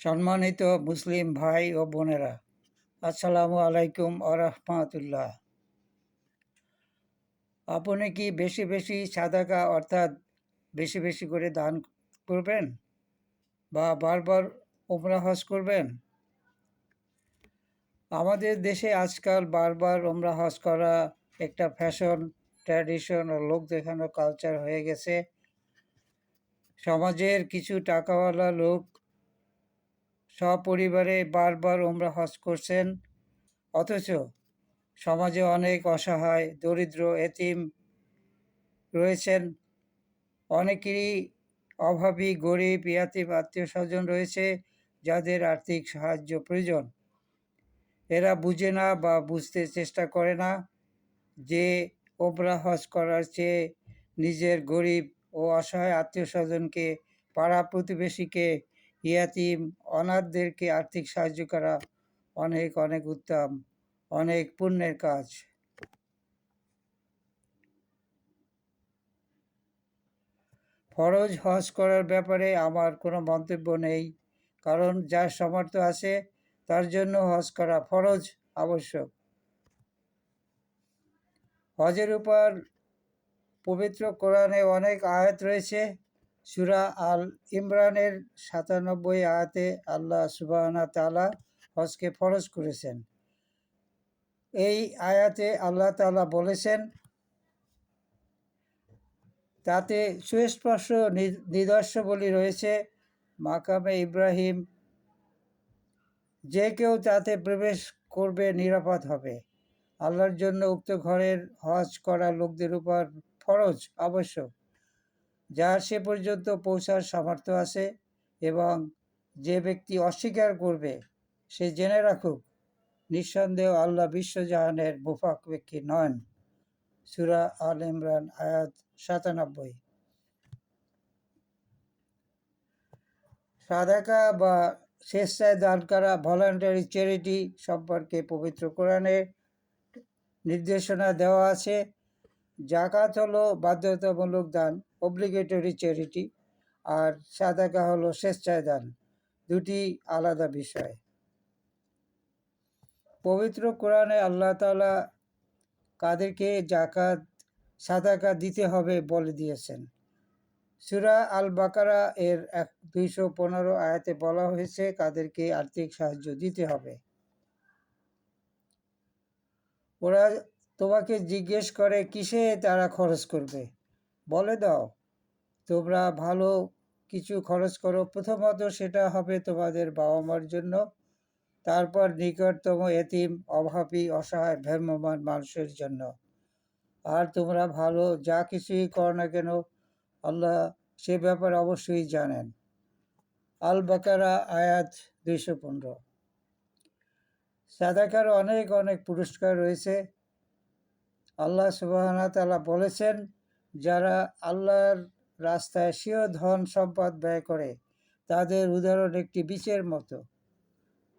সম্মানিত মুসলিম ভাই ও বোনেরা, আসসালামু আলাইকুম আরহামাতুল্লাহ আপনি কি বেশি বেশি সাদাকা অর্থাৎ বেশি বেশি করে দান করবেন বা বারবার ওমরা হজ করবেন? আমাদের দেশে আজকাল বারবার ওমরা হজ করা একটা ফ্যাশন ট্র্যাডিশন ও লোক দেখানো কালচার হয়ে গেছে। সমাজের কিছু টাকাওয়ালা লোক সপরিবারে বারবার ওমরা হজ করছেন। অথচ সমাজে অনেক অসহায়, দরিদ্র, এতিম রয়েছেন। অনেকেরই অভাবী, গরিব, ইয়াতিম আত্মীয় স্বজন রয়েছে যাদের আর্থিক সাহায্য প্রয়োজন। এরা বুঝে না বা বুঝতে চেষ্টা করে না যে ওমরা হজ করার চেয়ে নিজের গরিব ও অসহায় আত্মীয় স্বজনকে পাড়া প্রতিবেশীকে ইয়াতিম, অনাথদেরকে আর্থিক সাহায্য করা অনেক অনেক উত্তম, অনেক পুণ্যের কাজ। ফরজ হজ করার ব্যাপারে আমার কোনো মন্তব্য নেই, কারণ যার সামর্থ্য আছে তার জন্য হজ করা ফরজ, আবশ্যক। হজের উপর পবিত্র কোরআনে অনেক আয়াত রয়েছে সুরা আল ইমরানের সাতানব্বই আয়াতে আল্লাহ সুবাহনা তালা হজকে ফরজ করেছেন। এই আয়াতে আল্লাহ তালা বলেছেন, তাতে সুস্পষ্ট নিদর্শবলী রয়েছে, মাকামে ইব্রাহিম, যে কেউ তাতে প্রবেশ করবে নিরাপদ হবে। আল্লাহর জন্য উক্ত ঘরের হজ করা লোকদের উপর ফরজ আবশ্যক যার সে পর্যন্ত পৌঁছার সামর্থ্য আছে এবং যে ব্যক্তি অস্বীকার করবে, সে জেনে রাখুক, নিঃসন্দেহ আল্লাহ বিশ্বজাহানের মুফাকবেক্ষী নন। সুরা আল ইমরান, আয়াত সাতানব্বই। সাদাকা বা স্বেচ্ছায় দান করা ভলান্টারি চ্যারিটি সম্পর্কে পবিত্র কোরআনের নির্দেশনা দেওয়া আছে। জাকাত হলো বাধ্যতামূলক দান অব্লিগেটরি চ্যারিটি আর সাদাকা হলো স্বেচ্ছায় দান। দুটি আলাদা বিষয়। পবিত্র কোরআনে আল্লাহ তালা কাদেরকে জাকাত, সাদাকা দিতে হবে বলে দিয়েছেন। সুরা আল বাকারা এর এক দুইশো পনেরো আয়াতে বলা হয়েছে, কাদেরকে আর্থিক সাহায্য দিতে হবে। ওরা তোমাকে জিজ্ঞেস করে কিসে তারা খরচ করবে? বলে দাও। তোমরা ভালো কিছু খরচ করো। প্রথমত সেটা হবে তোমাদের বাবা মার জন্য। তারপর নিকটতম এতিম, অভাবী, অসহায় ভ্রাম্যমান মানুষের জন্য। আর তোমরা ভালো যা কিছুই করো না কেন, আল্লাহ সে ব্যাপারে অবশ্যই জানেন। আল বাকারা আয়াত দুইশো পনেরো। সাদাকার অনেক অনেক পুরস্কার রয়েছে। আল্লাহ সুবাহনা তালা বলেছেন, যারা আল্লাহর রাস্তায় স্বীয় ধন সম্পদ ব্যয় করে, তাদের উদাহরণ একটি বীচের মতো,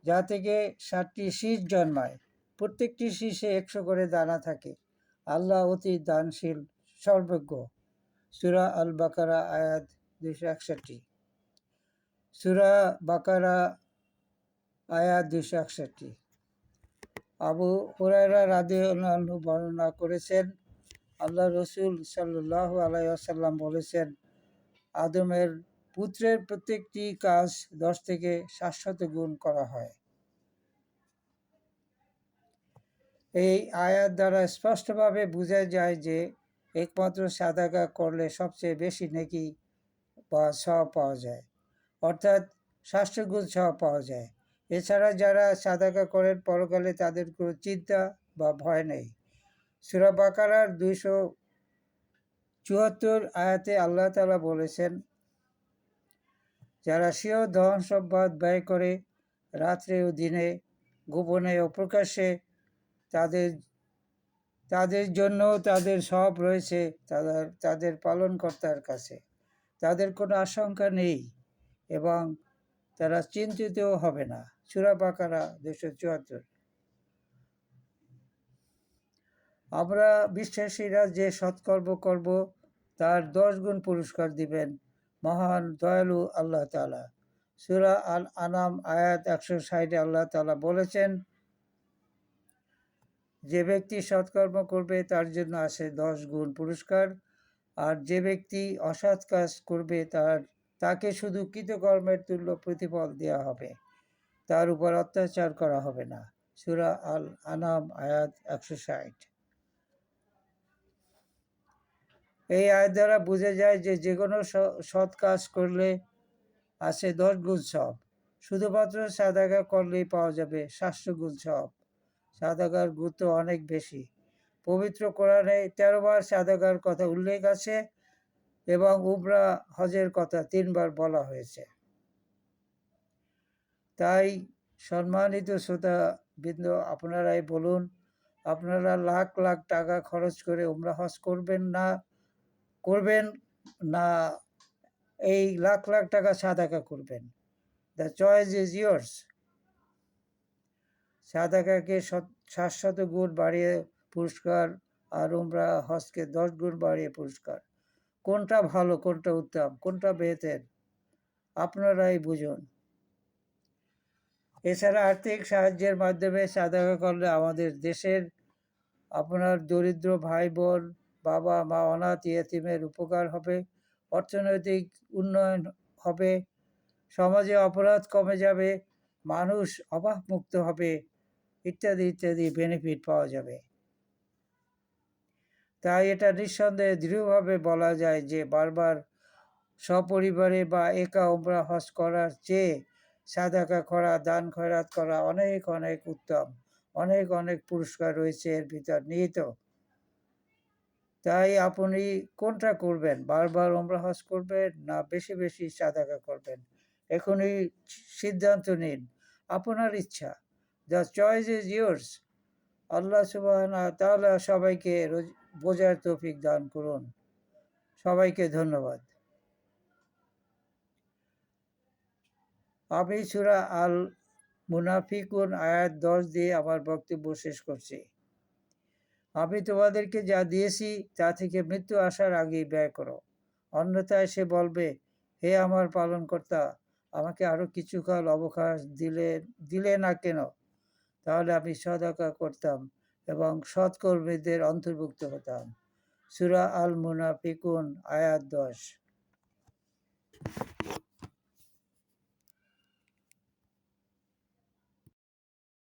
যা থেকে ষাটটি শীষ জন্মায়। প্রত্যেকটি শীষে একশো করে দানা থাকে। আল্লাহ অতি দানশীল, সর্বজ্ঞ। সুরা আল বাকারা আয়াত দুশো একষট্টি। সুরা বাকারা, আয়াত দুশো একষট্টি। আবু হুরায়রা রাধে বর্ণনা করেছেন, আল্লাহ রসুল সাল্লাহ আলাইসাল্লাম বলেছেন, আদমের পুত্রের প্রত্যেকটি কাজ দশ থেকে সাতশত গুণ করা হয়। এই আয়াত দ্বারা স্পষ্টভাবে বোঝা যায় যে একমাত্র সাদাকা করলে সবচেয়ে বেশি নেকি বা সব পাওয়া যায়, অর্থাৎ সাতশো গুণ সব পাওয়া যায়। এছাড়া যারা সাদাকা করেন, পরকালে তাদের কোনো চিন্তা বা ভয় নেই। সুরা বাকারার দুইশো চুয়াত্তর আয়াতে আল্লাহ তালা বলেছেন, যারা স্বীয় ধন সম্পদ ব্যয় করে রাত্রে ও দিনে, গোপনে ও প্রকাশ্যে তাদের তাদের জন্য তাদের সব রয়েছে তাদের তাদের পালনকর্তার কাছে। তাদের কোনো আশঙ্কা নেই এবং তারা চিন্তিতও হবে না। চূড়া পাকারা দুশো চুয়াত্তর। আমরা বিশ্বাসীরা যে সৎকর্ম করব, তার দশ গুণ পুরস্কার দিবেন মহান দয়ালু আল্লাহ তালা সুরা আল আনাম, আয়াত একশো ষাটে আল্লাহ তালা বলেছেন, যে ব্যক্তি সৎকর্ম করবে, তার জন্য আছে দশ গুণ পুরস্কার। আর যে ব্যক্তি অসৎ কাজ করবে, তার, তাকে শুধু কৃতকর্মের তুল্য প্রতিফল দেওয়া হবে। তার উপর অত্যাচার করা হবে না। সুরা আল আনাম আয়াত একশো ষাট। এই আয়াত দ্বারা বোঝা যায় যে যে কোনো সৎ কাজ করলে আছে দশ গুণ সব শুধুমাত্র সাদাগা করলেই পাওয়া যাবে সাতশো গুণ সব সাদাগার গুরুত্ব অনেক বেশি। পবিত্র কোরআনে তেরো বার সাদাগার কথা উল্লেখ আছে এবং উবরা হজের কথা তিনবার বলা হয়েছে। তাই সম্মানিত শ্রোতা বৃন্দ আপনারাই বলুন, আপনারা লাখ লাখ টাকা খরচ করে উমরা হজ করবেন না করবেন না, এই লাখ লাখ টাকা সাদাকা করবেন? দ্য চয়েস ইজ ইয়ার্স সাদাকাকে সাতশত গুণ বাড়িয়ে পুরস্কার আর উমরা হজকে দশ গুণ বাড়িয়ে পুরস্কার। কোনটা ভালো, কোনটা উত্তম, কোনটা বেহতের আপনারাই বুঝুন। এছাড়া আর্থিক সাহায্যের মাধ্যমে সাদাকা করলে আমাদের দেশের আপনার দরিদ্র ভাই বোন বাবা, মা, অনাথ ইয়েতিমের উপকার হবে, অর্থনৈতিক উন্নয়ন হবে, সমাজে অপরাধ কমে যাবে, মানুষ অভাবমুক্ত হবে, ইত্যাদি ইত্যাদি বেনিফিট পাওয়া যাবে। তাই এটা নিঃসন্দেহে দৃঢ়ভাবে বলা যায় যে বারবার সপরিবারে বা একা উমরা হজ করার চেয়ে সাদাকা করা দান খয়রাত করা অনেক অনেক উত্তম। অনেক অনেক পুরস্কার রয়েছে এর ভিতর নিহিত। তাই আপনি কোনটা করবেন? বারবার ওমরা হজ করবেন না বেশি বেশি সাদাকা করবেন? এখনই সিদ্ধান্ত নিন। আপনার ইচ্ছা। The choice is yours Allah সুবাহ তাহলে সবাইকে বোঝার তৌফিক দান করুন। সবাইকে ধন্যবাদ। আমি সুরা আল মুনাফিকুন আয়াত দশ দিয়ে আমার বক্তব্য শেষ করছি। আমি তোমাদেরকে যা দিয়েছি তা থেকে মৃত্যু আসার আগেই ব্যয় করো। অন্যথায় সে বলবে, হে আমার পালনকর্তা, আমাকে আরও কিছুকাল অবকাশ দিলে দিলে না কেন? তাহলে আমি সদাকা করতাম এবং সৎকর্মীদের অন্তর্ভুক্ত হতাম। সুরা আল মুনাফিকুন আয়াত দশ।